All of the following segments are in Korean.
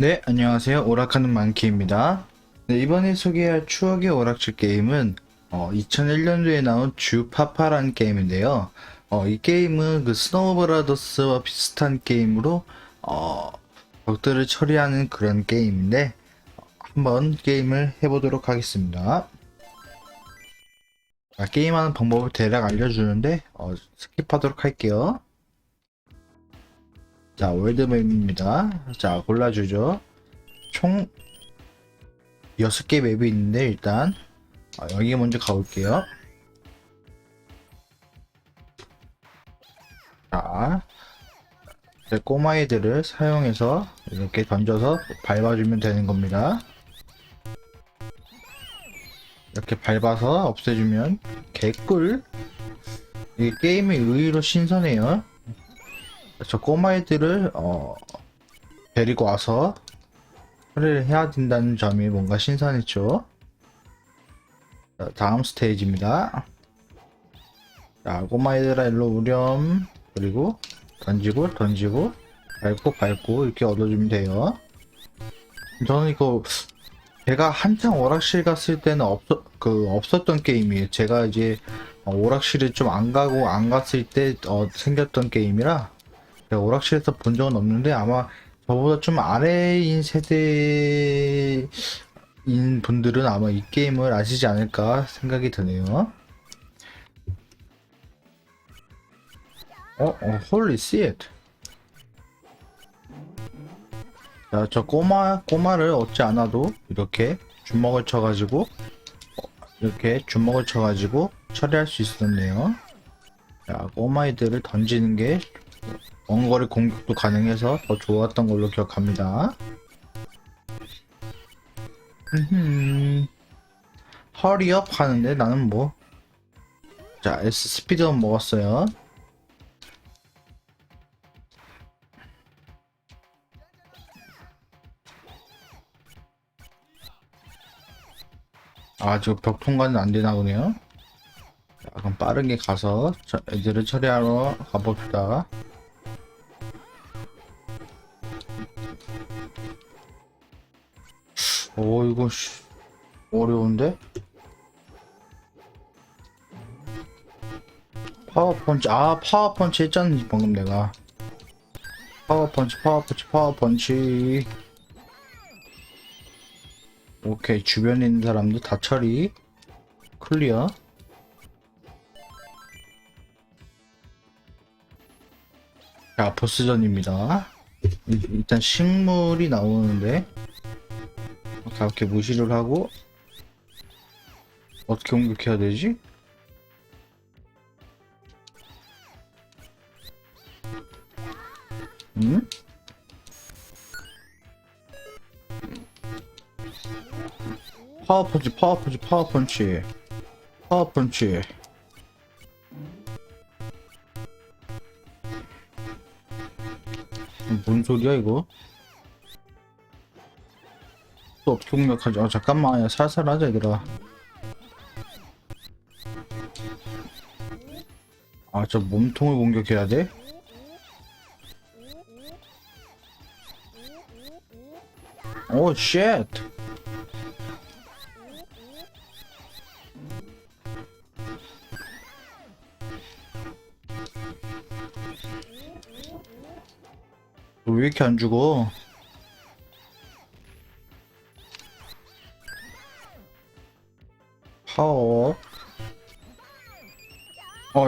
네, 안녕하세요. 오락하는 만키입니다. 네, 이번에 소개할 추억의 오락실 게임은 2001년도에 나온 주파파라는 게임인데요. 어, 이 게임은 그 스노우 브라더스와 비슷한 게임으로 어, 적들을 처리하는 그런 게임인데 어, 한번 게임을 해보도록 하겠습니다. 자, 게임하는 방법을 대략 알려주는데 어, 스킵하도록 할게요. 자, 월드맵입니다. 자, 골라주죠. 총 6개 맵이 있는데, 일단, 어, 여기 먼저 가볼게요. 자, 이제 꼬마애들을 사용해서 이렇게 던져서 밟아주면 되는 겁니다. 이렇게 밟아서 없애주면 개꿀. 이 게임이 의외로 신선해요. 저 꼬마애들을 어, 데리고 와서 처리를 해야 된다는 점이 뭔가 신선했죠. 자, 다음 스테이지입니다. 자, 꼬마애들아 일로 오렴. 그리고 던지고 던지고 밟고 밟고 이렇게 얻어주면 돼요. 저는 이거 제가 한창 오락실 갔을 때는 없었 그 없었던 게임이에요. 제가 이제 어, 오락실을 좀 안 가고 안 갔을 때 어, 생겼던 게임이라 제가 오락실에서 본 적은 없는데 아마 저보다 좀 아래인 세대인 분들은 아마 이 게임을 아시지 않을까 생각이 드네요. 어, 어, 홀리 씨. 자, 저 꼬마, 꼬마를 얻지 않아도 이렇게 주먹을 쳐가지고 어, 이렇게 주먹을 쳐가지고 처리할 수 있었네요. 자, 꼬마이들을 던지는 게 원거리 공격도 가능해서 더 좋았던 걸로 기억합니다. 흠, 허리업 하는데 나는 뭐. 자, S 스피드업 먹었어요. 아, 저벽 통과는 안 되나 보네요. 자, 그럼 빠르게 가서 저 애들을 처리하러 가봅시다. 오, 이거, 씨, 어려운데? 파워펀치, 아, 파워펀치 했잖아, 방금 내가. 파워펀치, 파워펀치, 파워펀치. 오케이, 주변에 있는 사람들 다 처리. 클리어. 자, 보스전입니다. 일- 일단 식물이 나오는데, 가볍게 무시를 하고, 어떻게 공격해야 되지? 음? 파워펀치, 파워펀치, 파워펀치. 파워펀치. 뭔 소리야, 이거? 또 어떻게 공격하지? 아, 잠깐만. 야, 살살 하자, 얘들아. 아, 저 몸통을 공격해야 돼? 오, 쉣! 너왜 이렇게 안 죽어?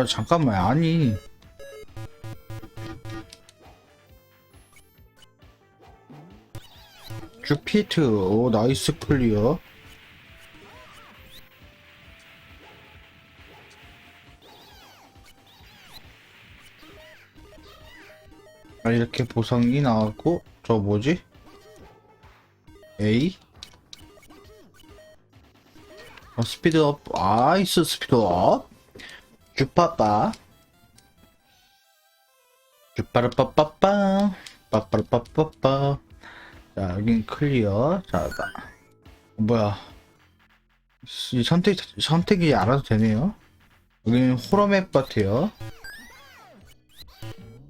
어, 잠깐만, 아니. 주피트, 오, 나이스 클리어. 아, 이렇게 보상이 나왔고, 저 뭐지? A? 어, 스피드업, 아이스 스피드업. 주빠빠. 주빠르빠빠빠. 빠빠르빠빠빠. 자, 여긴 클리어. 자, 나. 어, 뭐야. 이 선택, 선택이 알아도 되네요. 여기는 호러맵 같아요.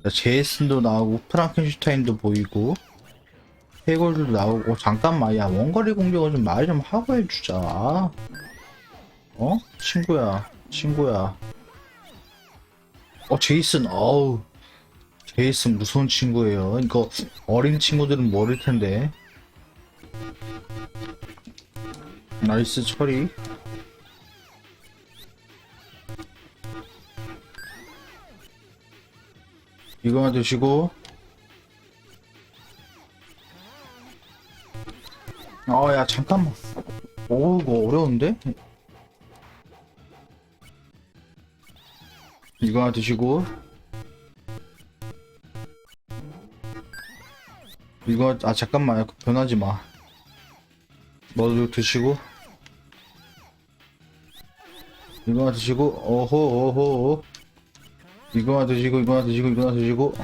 자, 제이슨도 나오고 프랑켄슈타인도 보이고 해골도 나오고 잠깐만 야 원거리 공격을 좀 말 좀 하고 해주자 어? 친구야 친구야 어 제이슨 어우. 제이슨 무서운 친구예요. 이거 어린 친구들은 모를 텐데. 나이스 처리. 이거만 드시고. 아, 야, 잠깐만. 오, 이거 어려운데? 이거 하나 드시고. 이거, 아, 잠깐만. 야, 변하지 마. 너도 드시고. 이거 하나 드시고. 어호, 어호. 이거 하나 드시고, 이거 하나 드시고, 이거 하나 드시고.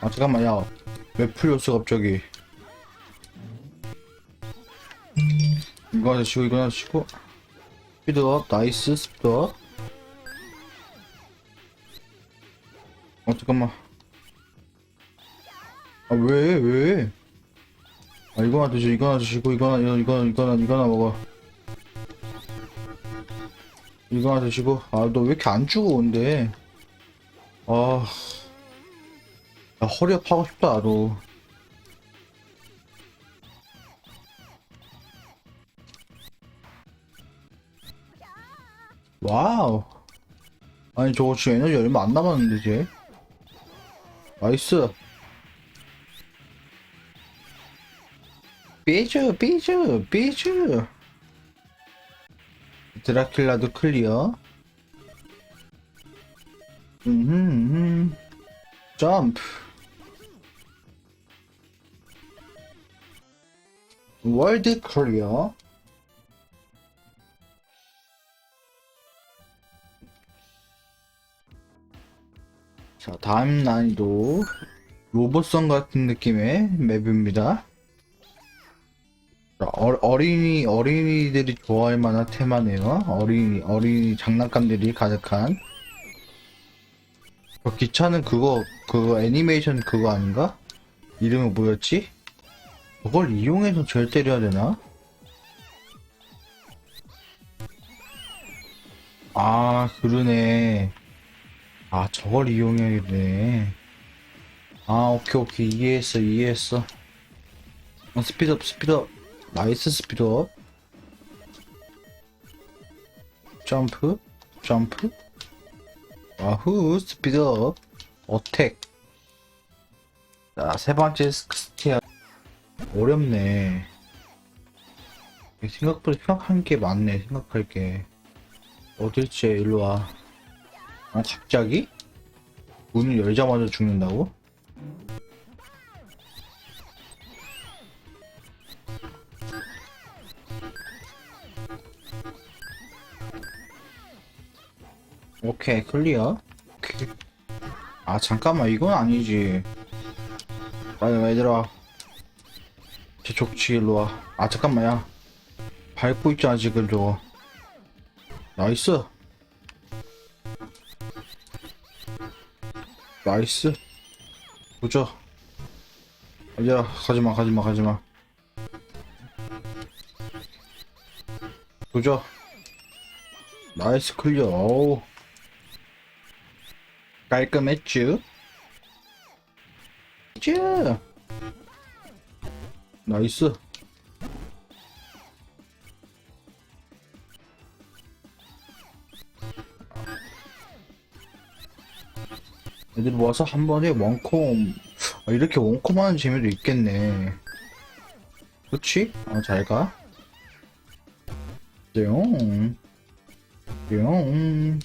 아, 잠깐만. 야, 왜 풀렸어, 갑자기. 이거 하나 치고 이거 하나 치고 스피드업 나이스 스피드업 잠깐만 아 왜 왜? 아 이거 하나 드시고 이거 하나 드시고 이거 하나 이거 하나 이거 하나 이거 하나 먹어 이거 하나 드시고 아 너 왜 이렇게 안 죽어 근데 아나 허리 아파하고 싶다 나도 와우. 아니, 저거 지금 에너지 얼마 안 남았는데, 이제. 나이스. 삐쭈, 삐쭈, 삐쭈. 드라큘라도 클리어. 음. 점프. 월드 클리어. 자, 다음 난이도 로봇성 같은 느낌의 맵입니다. 자, 어, 어린이 어린이들이 좋아할 만한 테마네요. 어린이 어린이 장난감들이 가득한. 그 기차는 그거 그거 애니메이션 그거 아닌가? 이름이 뭐였지? 그걸 이용해서 절 때려야 되나? 아 그러네. 아, 저걸 이용해야겠네. 아, 오케이, 오케이. 이해했어, 이해했어. 어, 스피드업, 스피드업. 나이스 스피드업. 점프, 점프. 아후, 스피드업. 어택. 자, 세 번째 스티어. 어렵네. 생각보다 생각한 게 많네, 생각할 게. 어딜지, 일로 와. 아, 갑자기? 문을 열자마자 죽는다고? 오케이, 클리어. 오케이. 아, 잠깐만, 이건 아니지. 와, 얘들아. 제 족치 일로 와. 아, 잠깐만, 야. 밟고 있잖아, 지금 저거. 나이스. 나이스. 보자. 야 가지마 가지마 가지마. 보자. 나이스 클리어. 어우. 깔끔했쥬? 쭈 나이스 애들 모아서 한 번에 원콤 아, 이렇게 원콤 하는 재미도 있겠네 그치? 어 잘가 뿅 뿅.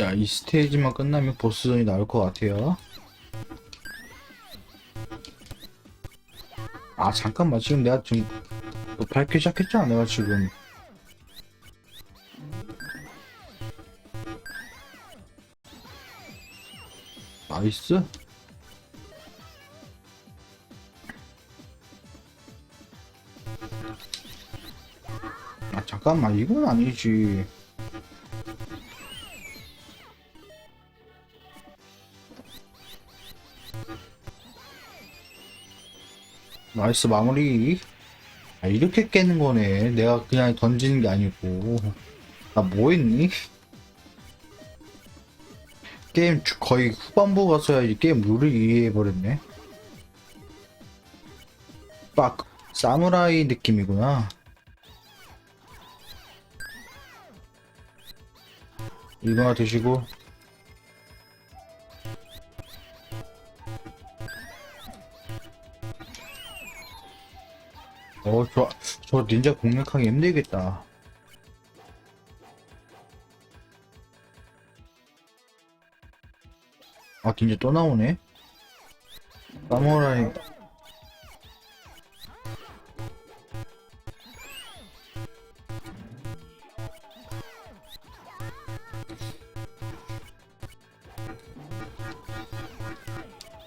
야, 이 스테이지만 끝나면 보스전이 나올 것 같아요. 아, 잠깐만. 지금 내가 지금 또 밟기 시작했잖아. 내가 지금. 나이스 아 잠깐만 이건 아니지. 나이스 마무리. 아 이렇게 깨는 거네. 내가 그냥 던지는 게 아니고. 나 뭐했니? 게임 주- 거의 후반부 가서야 게임 룰을 이해해버렸네. 빡! 사무라이 느낌이구나. 이거 하나 드시고. 어, 저, 저 닌자 공략하기 힘들겠다. 아, 닌자 또 나오네? 사무라이.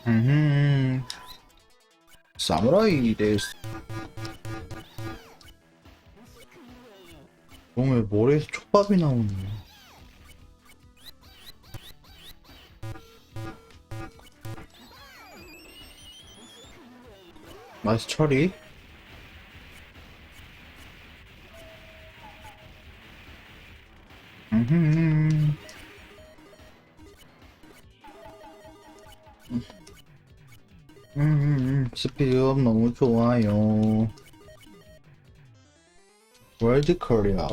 음, 사무라이 데스. 몸에 머리에서 촉밥이 나오네. 나이스 처리. 음흠. 음, 스피드업 너무 좋아요. 월드 코리아.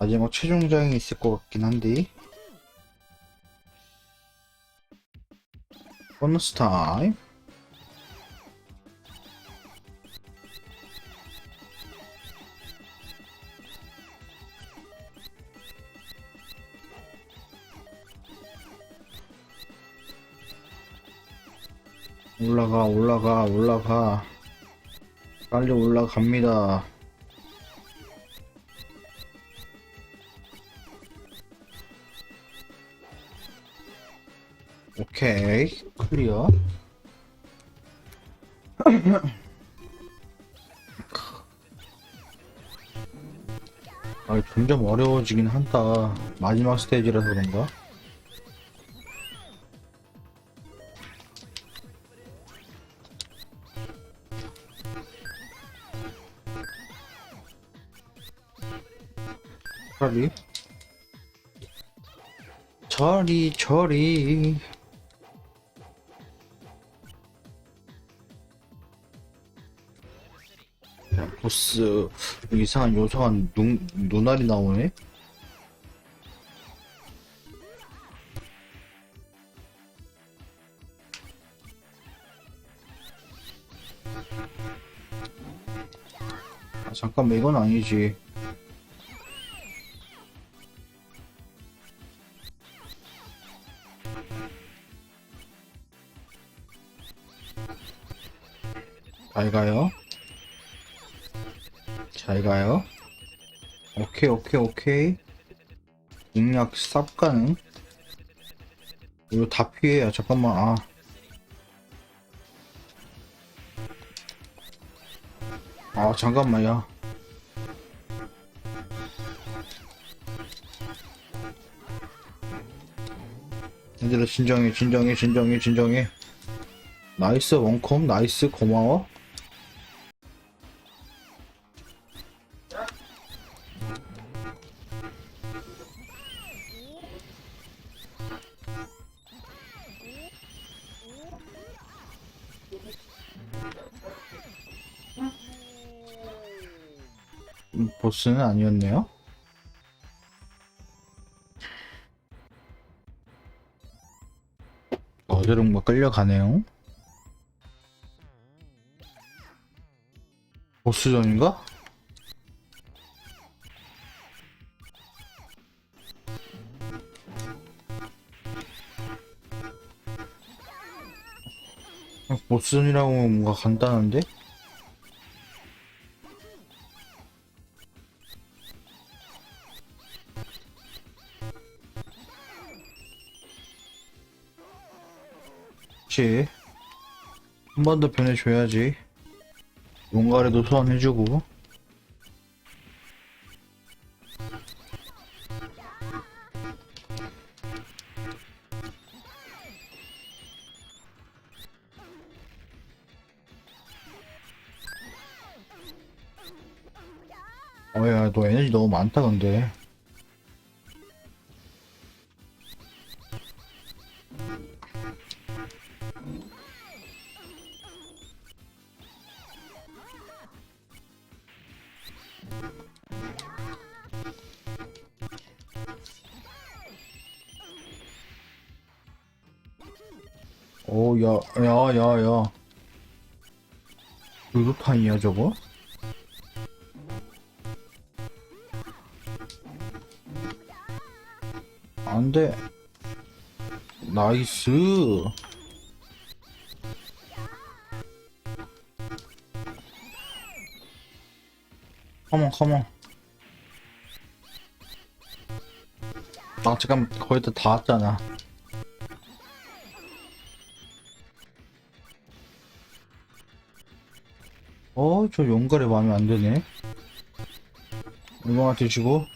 마지막 최종장이 있을 것 같긴 한데. 보너스 타임. 올라가, 올라가, 올라가. 빨리 올라갑니다. 오케이, 클리어. 아, 점점 어려워지긴 한다. 마지막 스테이지라서 그런가? 처리. 처리, 처리. 야, 보스, 이상한 요상한 눈, 눈알이 나오네? 아, 잠깐만, 이건 아니지. 잘 가요. 잘 가요. 오케이, 오케이, 오케이. 공략 쌉 가능. 이거 다 피해야. 잠깐만, 아. 아, 잠깐만요. 얘들아, 진정해, 진정해, 진정해, 진정해. 나이스, 원컴, 나이스, 고마워. 보스는 아니었네요. 어디론가 뭐 끌려가네요. 보스전인가? 보스전이라고 뭔가 간단한데? 그치 한 번 더 변해줘야지. 용가래도 소환해주고. 어야 너 에너지 너무 많다 근데. 야 야 야 야 루루탄이야 저거? 안 돼. 나이스. 컴온 컴온. 아 잠깐 거의 다다 왔잖아 저 용가리 마음에 안 드네. 이거만 드시고.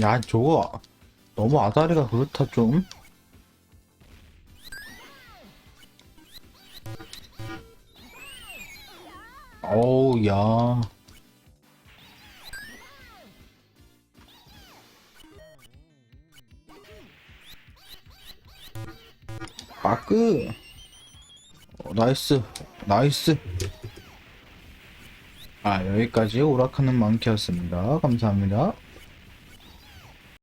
야 저거 너무 아다리가 그렇다 좀. 어우 야. 어, 나이스. 나이스. 아 여기까지 오락하는 망키였습니다. 감사합니다